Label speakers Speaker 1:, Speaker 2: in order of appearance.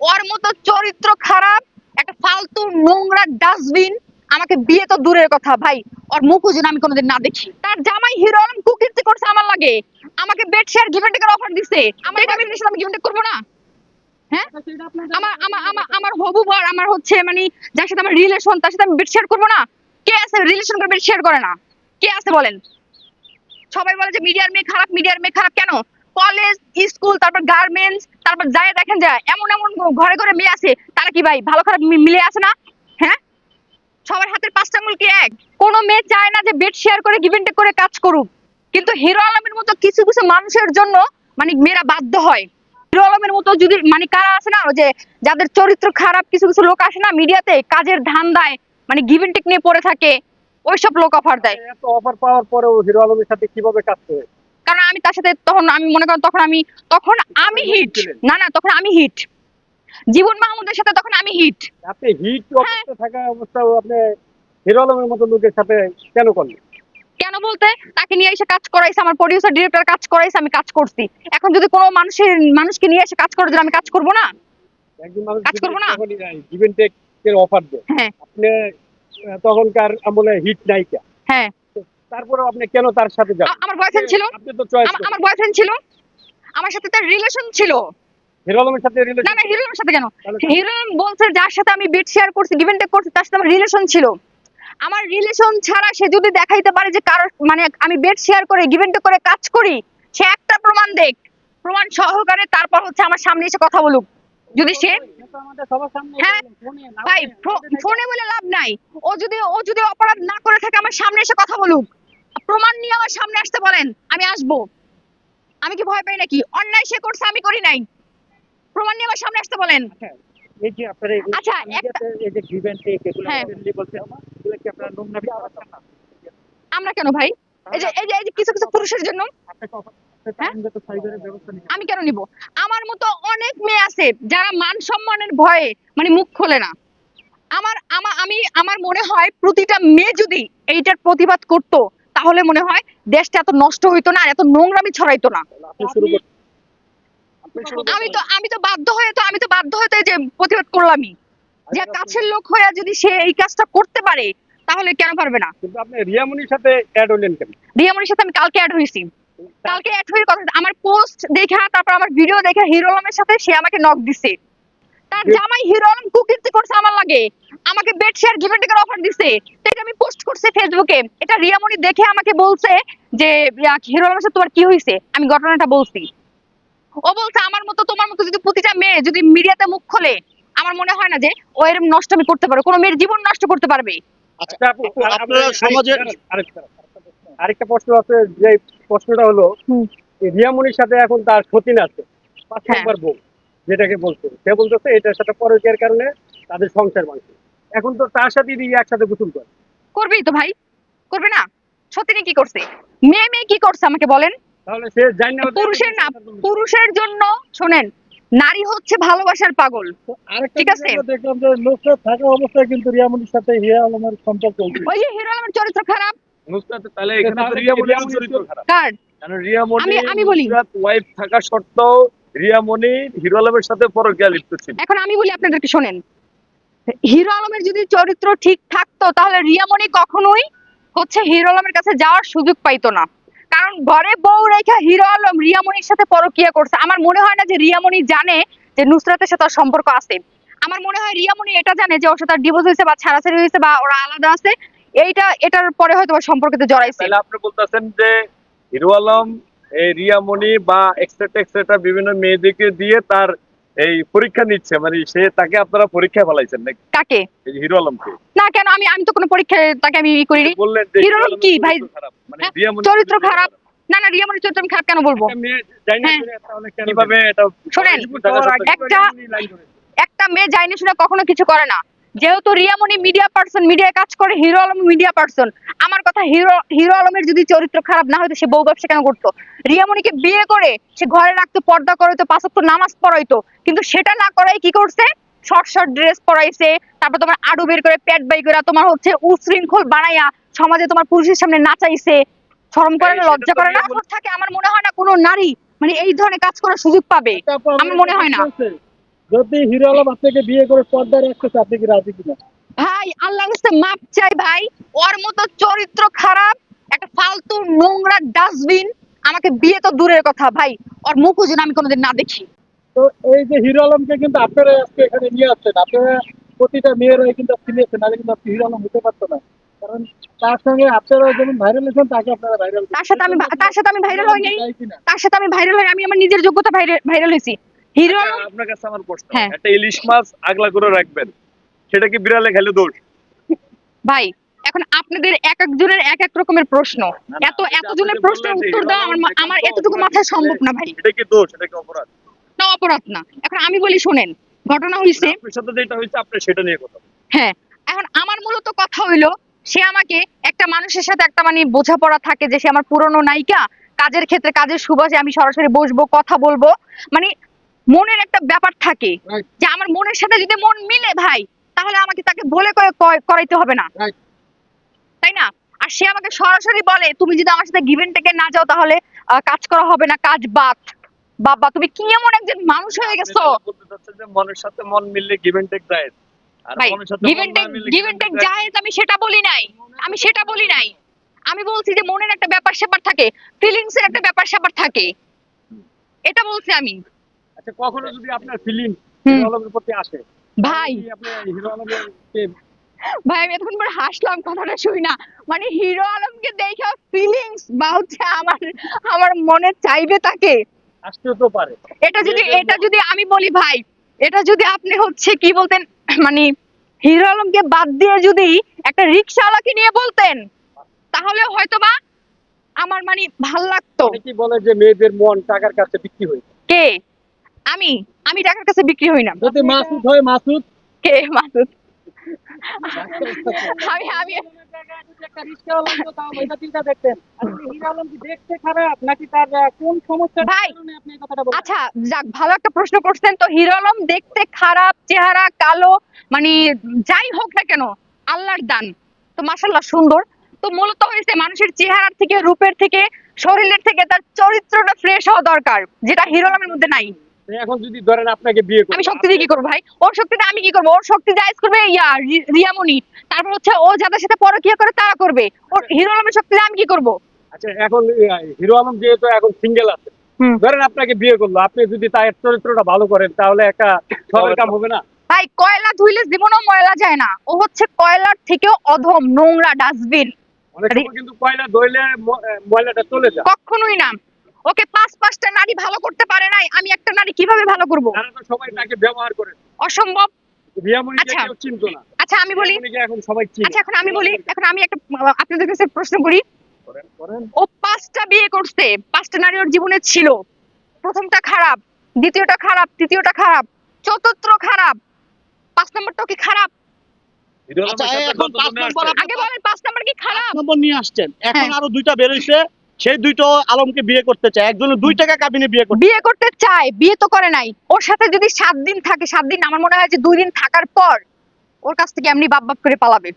Speaker 1: ওর মতো চরিত্র খারাপ একটা ফালতু নোংরা ডাস্টবিন আমাকে বিয়ে তো দূরের কথা ভাই ওর মুখও যেন আমি কোনোদিন না দেখি। তার জামাই হিরো আলম কুকীর্তি করছে আমার লাগে। আমাকে বেড শেয়ার গিভেন টেকের অফার দিছে। আমার এটা আমি আমি গিভেন টেক করব না। হ্যাঁ? আমার আমার আমার আমার হবু বর আমার হচ্ছে মানে যার সাথে আমার রিলেশন তার সাথে আমি বেড শেয়ার করব না। কে আছে রিলেশন করে বেড শেয়ার করে না? কে আছে বলেন? সবাই বলে যে মিডিয়ার মেয়ে খারাপ মিডিয়ার মেয়ে খারাপ কেন? কলেজ, স্কুল, তারপর গার্মেন্টস, তারপর যায় দেখেন যায়, এমন এমন ঘরে ঘরে মেয়ে আছে, তারা কি ভাই ভালো খারাপ মিলে আছে না? হ্যাঁ? সবার হাতের পাঁচটা আঙুল কি এক? কোনো মেয়ে চায় না যে বেড শেয়ার করে গিভেন টেক করে কাজ করুক। কিন্তু হিরো আলমের মতো কিছু কিছু মানুষের জন্য মানে মেয়েরা বাধ্য হয়। হিরো আলমের মতো যদি মানে কারা আছে না, যে যাদের চরিত্র খারাপ, কিছু কিছু লোক আসে না মিডিয়াতে, কাজের ধান্দায় মানে গিভেন টেক নিয়ে পড়ে থাকে, ওইসব লোক অফার দেয়।
Speaker 2: অফার পাওয়ার পরেও হিরো আলমের সাথে কীভাবে কাজ করে?
Speaker 1: কারণ আমি তার সাথে তখন আমি মনে করেন তখন আমি তখন আমি হিট না না তখন আমি হিট জীবন মাহমুদের সাথে তখন আমি হিট
Speaker 2: আপনি হিট অবস্থা থাকা অবস্থাও আপনি হিরো আলমের মতো লোকের সাথে কেন করলেন?
Speaker 1: কেন বলতে? তাকে নিয়ে এসে কাজ করাইছে আমার প্রডিউসার ডিরেক্টর কাজ করাইছে আমি কাজ করছি। এখন যদি কোনো মানুষের মানুষকে নিয়ে এসে কাজ করার জন্য আমি কাজ করব না? কাজ করব না?
Speaker 2: গিভেন টেক এর অফার দেয়।
Speaker 1: হ্যাঁ।
Speaker 2: আপনি তখনকার আমলে হিট নায়িকা
Speaker 1: হ্যাঁ।
Speaker 2: তারপরে আপনি কেন তার সাথে যান?
Speaker 1: আমার বয়ফ্রেন্ড ছিল।
Speaker 2: আপনি তো চয়েস
Speaker 1: আমার বয়ফ্রেন্ড ছিল। আমার সাথে তার রিলেশন ছিল।
Speaker 2: হিরো আলমের সাথে
Speaker 1: না
Speaker 2: রিলেশন
Speaker 1: না হিরোর সাথে কেন? বলছে যার সাথে আমি বেড শেয়ার করছি গিভেন টেক করছি তার সাথে আমার রিলেশন ছিল। আমার রিলেশন ছাড়া সে যদি দেখাইতে পারে যে কারোর মানে আমি বেড শেয়ার করে গিভেন টেক করে কাজ করি সে একটা প্রমাণ দেখ। প্রমাণ সহকারে তারপর হচ্ছে আমার সামনে এসে কথা বলুক। যদি সে হ্যাঁ ভাই ফোনে বলে লাভ নাই। ও যদি ও যদি অপরাধ না করে থাকে আমার সামনে এসে কথা বলুক। প্রমাণ নিয়ে আমার সামনে আসতে বলেন আমি আসব। আমি কি ভয় পাই নাকি? অন্যায় সে করছে আমি করি নাই। প্রমাণ নিয়ে আমার সামনে আসতে বলেন।
Speaker 2: এই যে আপনারা
Speaker 1: আচ্ছা,
Speaker 2: এই যে গিভেন এগুলো
Speaker 1: হ্যাঁ।
Speaker 2: এগুলো কি আপনারা নোংরামি করাচ্ছেন না?
Speaker 1: আমরা কেন ভাই? এই যে এই যে কিছু কিছু পুরুষের জন্য। হ্যাঁ? আমি কেন নিব? আমার মতো অনেক মেয়ে আছে যারা মান সম্মানের ভয়ে মানে মুখ খোলে না। আমার আমি আমার মনে হয় প্রতিটা মেয়ে যদি এইটার প্রতিবাদ করত তাহলে মনে হয় দেশটা এত নষ্ট হইতো না আর এত নোংরামি ছড়াইতো না। আমি তো আমি তো বাধ্য হয়ে তো আমি তো বাধ্য তো এই যে প্রতিবাদ করলামই। যে কাছের লোক হয়ে যদি সে এই কাজটা করতে পারে তাহলে কেন পারবে না?
Speaker 2: কিন্তু আপনি রিয়ামনির সাথে অ্যাড হলেন কেন?
Speaker 1: রিয়ামনির সাথে আমি কালকে অ্যাড হয়েছি। কালকে অ্যাড হয়ে কথা আমার পোস্ট দেখা তারপর আমার ভিডিও দেখে হিরো আলমের সাথে সে আমাকে নক দিছে। জামাই হিরো আলম কুকীর্তি করছে আমার লাগে। আমাকে বেড শেয়ার গিভেন টেকের অফার দিছে। তো এটা আমি পোস্ট করছি ফেসবুকে এটা রিয়ামনি দেখে আমাকে বলছে যে হিরো আলমের সাথে তোমার কি হয়েছে? আমি ঘটনাটা বলছি। ও বলছে আমার মতো তোমার মতো যদি প্রতিটা মেয়ে যদি মিডিয়াতে মুখ খোলে আমার মনে হয় না যে ও এরকম নষ্ট আমি করতে পারবে। কোনো মেয়ের জীবন নষ্ট করতে পারবে।
Speaker 2: আচ্ছা আপু
Speaker 3: আপু, আপনারা সমাজের-
Speaker 2: আরেকটা আরেকটা প্রশ্ন আছে যে প্রশ্নটা হলো রিয়ামনির সাথে এখন তার সতীন আছে। পাঁচ
Speaker 1: হ্যাঁ।
Speaker 2: নম্বর বউ। যেটাকে বলছে। সে বলতেছে এটার সাথে পরকীয়ার কারণে তাদের সংসার ভাঙছে। এখন তো তার সাথে দিয়ে একসাথে গোসল করে।
Speaker 1: করবেই তো ভাই। করবে না? সত্যি কি করছে? মেয়ে মেয়ে কি করছে আমাকে বলেন?
Speaker 2: তাহলে সে জানি না
Speaker 1: পুরুষের না পুরুষের জন্য শোনেন নারী হচ্ছে ভালোবাসার পাগল। ঠিক আছে।
Speaker 2: দেখলাম যে নুসরাত থাকা অবস্থায় কিন্তু রিয়ামনির সাথে হিয়া আলমের সম্পর্ক
Speaker 1: ওই যে হিরো আলমের চরিত্র খারাপ।
Speaker 3: নুসরাত তাহলে এখানে
Speaker 2: রিয়ামণির
Speaker 3: চরিত্র খারাপ।
Speaker 1: কার? আমি- আমি বলি।
Speaker 3: নুসরাত ওয়াইফ থাকা সত্ত্বেও রিয়ামণি হিরো আলমের সাথে পরকীয়া লিপ্ত ছিল।
Speaker 1: এখন আমি বলি আপনাদেরকে শোনেন। হিরো আলমের যদি চরিত্র ঠিক থাকতো তাহলে রিয়ামণি কখনোই হচ্ছে হিরো আলমের কাছে যাওয়ার সুযোগ পাইতো না। কারণ ঘরে বউ রেখা হিরো আলম রিয়ামণির সাথে পরকিয়া করছে। আমার মনে হয় না যে রিয়ামণি জানে যে নুসরাতের সাথে সম্পর্ক আছে। আমার মনে হয় রিয়ামণি এটা জানে যে ওর সাথে ডিভোর্স হয়েছে বা ছাড়াছাড়ি হয়েছে বা ওরা আলাদা আছে। এইটা এটার পরে হয়তো ওর সম্পর্কতে জড়াইছে।
Speaker 3: আপনি বলতেছেন যে হিরো আলম এই রিয়ামণি বা এক্সট্রা এক্সট্রা বিভিন্ন মেয়েদেরকে দিয়ে তার এই পরীক্ষা নিচ্ছে। মানে সে তাকে আপনারা পরীক্ষায় ফেলাইছেন নাকি?
Speaker 1: কাকে?
Speaker 3: এই যে হিরো আলমকে।
Speaker 1: না কেন? আমি আমি তো কোনো পরীক্ষায় তাকে আমি ই করিনি।
Speaker 3: বললেন
Speaker 1: হিরো আলম কি ভাই?
Speaker 3: চরিত্র খারাপ। মানে
Speaker 1: হ্যাঁ, চরিত্র খারাপ। না না রিয়ামণির চরিত্র আমি খারাপ কেন বলব? হ্যাঁ।
Speaker 3: কীভাবে এটা
Speaker 1: শোনেন, একটা- একটা মেয়ে যায়নি শুনে কখনো কিছু করে না। যেহেতু রিয়ামণি মিডিয়া পার্সন মিডিয়ায় কাজ করে হিরো আলম মিডিয়া পার্সন আমার কথা হিরো হিরো আলমের যদি চরিত্র খারাপ না হতো সে বউ ব্যবসা কেন করতো? রিয়ামণিকে বিয়ে করে সে ঘরে রাখতো পর্দা করাইতো পাঁচক্ত নামাজ পড়াইতো। কিন্তু সেটা না করাই কি করছে? শর্ট শর্ট ড্রেস পরাইছে তারপর তোমার আডু বের করে পেট বাই করে তোমার হচ্ছে উশৃঙ্খল বানাইয়া সমাজে তোমার পুরুষের সামনে নাচাইছে। শরম করে না লজ্জা করে না? থাকে আমার মনে হয় না কোনো নারী মানে এই ধরনের কাজ করার সুযোগ পাবে। আমার মনে হয় না।
Speaker 2: যদি হিরো আলম আপনাকে বিয়ে করে পর্দায় রাখতেছে আপনি কি রাজি কিনা?
Speaker 1: ভাই আল্লাহর কাছে মাপ চাই ভাই। ওর মতো চরিত্র খারাপ একটা ফালতু নোংরা ডাস্টবিন আমাকে বিয়ে তো দূরের কথা ভাই। ওর মুখও যেন আমি কোনোদিন না দেখি।
Speaker 2: তো এই যে হিরো আলমকে কিন্তু আপনারা আজকে এখানে নিয়ে আসছেন। আপনারা প্রতিটা মেয়েরাই কিন্তু আপনি নিয়েছেন নাহলে কিন্তু আপনি হিরো আলম হতে পারতো না। কারণ তার সঙ্গে আপনারা যেমন ভাইরাল হয়েছেন তাকে আপনারা ভাইরাল
Speaker 1: তার সাথে আমি তার সাথে আমি ভাইরাল হই নাই তার সাথে আমি ভাইরাল হই আমি আমার নিজের যোগ্যতা ভাইরাল হয়েছি হিরো
Speaker 3: আপনার কাছে আমার প্রশ্ন।
Speaker 1: হ্যাঁ।
Speaker 3: একটা ইলিশ মাছ আগলা করে রাখবেন সেটা কি বিড়ালে খেলে দোষ?
Speaker 1: ভাই এখন আপনাদের এক একজনের এক এক রকমের প্রশ্ন। এত এতজনের প্রশ্নের উত্তর দেওয়া আমার আমার এতটুকু মাথায় সম্ভব না ভাই।
Speaker 3: এটা কি দোষ? এটা কি অপরাধ?
Speaker 1: না অপরাধ না। এখন আমি বলি শোনেন ঘটনা হয়েছে
Speaker 3: আপনার সাথে যেটা হয়েছে আপনি সেটা নিয়ে কথা
Speaker 1: হ্যাঁ এখন আমার মূলত কথা হইল সে আমাকে একটা মানুষের সাথে একটা মানে বোঝাপড়া থাকে যে সে আমার পুরনো নায়িকা কাজের ক্ষেত্রে কাজের সুবাসে আমি সরাসরি বসবো কথা বলব। মানে মনের একটা ব্যাপার থাকে যে আমার মনের সাথে যদি মন মিলে ভাই তাহলে আমাকে তাকে বলে করাইতে হবে না। তাই না? আর সে আমাকে সরাসরি বলে তুমি যদি আমার সাথে গিভেন টেকে না যাও তাহলে কাজ করা হবে না কাজ বাদ। বাবা তুমি কি এমন একজন মানুষ হয়ে গেছো?
Speaker 3: মনের সাথে মন মিললে গিভ এন্ড টেক যায় আর
Speaker 1: ভাই
Speaker 3: মনের সাথে
Speaker 1: গিভ এন্ড
Speaker 3: না
Speaker 1: টেক
Speaker 3: মিললে
Speaker 1: give
Speaker 3: give
Speaker 1: and
Speaker 3: and
Speaker 1: take
Speaker 3: যায়।
Speaker 1: আমি সেটা বলি নাই। আমি সেটা বলি নাই। আমি বলছি যে মনের একটা ব্যাপার স্যাপার থাকে ফিলিংস এর একটা ব্যাপার স্যাপার থাকে। এটা বলছি আমি।
Speaker 2: আচ্ছা কখনো যদি আপনার ফিলিং
Speaker 1: হুম।
Speaker 2: হিরো প্রতি আসে
Speaker 1: ভাই।
Speaker 2: আপনি হিরো আলমকে
Speaker 1: ভাই আমি এতক্ষণ পরে হাসলাম কথাটা শুই না। মানে হিরো আলমকে দেখে ফিলিংস বা হচ্ছে আমার আমার মনে চাইবে তাকে?
Speaker 2: আসতেও তো পারে।
Speaker 1: এটা যদি এটা যদি আমি বলি ভাই এটা যদি আপনি হচ্ছে কি বলতেন মানে হিরো আলমকে বাদ দিয়ে যদি একটা রিক্সাওয়ালাকে নিয়ে বলতেন তাহলে হয়তোবা আমার মানে ভালো লাগতো।
Speaker 2: কি বলে যে মেয়েদের মন টাকার কাছে বিক্রি হয়ে।
Speaker 1: কে? আমি আমি টাকার কাছে বিক্রি হই না।
Speaker 2: যদি মাসুদ হয় মাসুদ।
Speaker 1: কে মাসুদ? আমি আমি আচ্ছা যাক ভালো একটা প্রশ্ন করছেন তো। হিরো আলম দেখতে খারাপ চেহারা কালো মানে যাই হোক না কেন আল্লাহর দান। তো সুন্দর। তো মূলত হয়েছে মানুষের চেহারার থেকে রূপের থেকে শরীরের থেকে তার চরিত্রটা ফ্রেশ হওয়া দরকার যেটা হিরো আলমের মধ্যে নাই।
Speaker 2: এখন যদি ধরেন আপনাকে বিয়ে করে
Speaker 1: আমি কি করব ভাই? ওর শক্তিতে আমি কি করব? ওর শক্তি জায়েজ করবে ইয়া রি- রিয়ামণি। তারপর হচ্ছে ও যাদের সাথে পরকিয়া করে তারা করবে। ওর হিরো আলমের শক্তিতে আমি কি করব?
Speaker 2: আচ্ছা এখন হিরো আলম যেহেতু এখন সিঙ্গেল আছে ধরেন আপনাকে বিয়ে করল আপনি যদি তার চরিত্রটা ভালো করেন তাহলে একটা সবার কাম হবে না?
Speaker 1: ভাই কয়লা ধুইলে জীবনেও ময়লা যায় না। ও হচ্ছে কয়লার থেকেও অধম নোংরা ডাস্টবিন।
Speaker 2: কিন্তু কয়লা আহ, ময়লাটা চলে যায়।
Speaker 1: কখনোই না। ওকে পাঁচ পাঁচটা নারী ভালো করতে পারে নাই আমি একটা নারী কীভাবে ভালো করব?
Speaker 2: তারা তো সবাই তাকে ব্যবহার করে।
Speaker 1: অসম্ভব। আচ্ছা।
Speaker 2: কেউ চিনতো না।
Speaker 1: আচ্ছা আমি বলি আচ্ছা এখন আমি বলি এখন আমি একটা আপনাদের কাছে প্রশ্ন করি।
Speaker 2: করেন করেন।
Speaker 1: ও পাঁচটা বিয়ে করছে পাঁচটা নারী ওর জীবনে ছিল। প্রথমটা খারাপ দ্বিতীয়টা খারাপ তৃতীয়টা খারাপ চতুর্থ খারাপ পাঁচ নম্বরটাও কি খারাপ?
Speaker 4: আচ্ছা?
Speaker 1: আগে বলেন পাঁচ নম্বর কি খারাপ?
Speaker 4: নম্বর নিয়ে আসছেন। এখন
Speaker 1: হ্যাঁ।
Speaker 4: আরও দুইটা বেরোইছে সেই দুইটা আলমকে বিয়ে করতে চায়, একজন দুই টাকা কাবিনে বিয়ে করতে
Speaker 1: বিয়ে করতে চায়, বিয়ে তো করে নাই। ওর সাথে যদি সাত দিন থাকে, সাত দিন, আমার মনে হয় যে দুই দিন থাকার পর ওর কাছ থেকে এমনি বাপ বাপ করে পালাবে।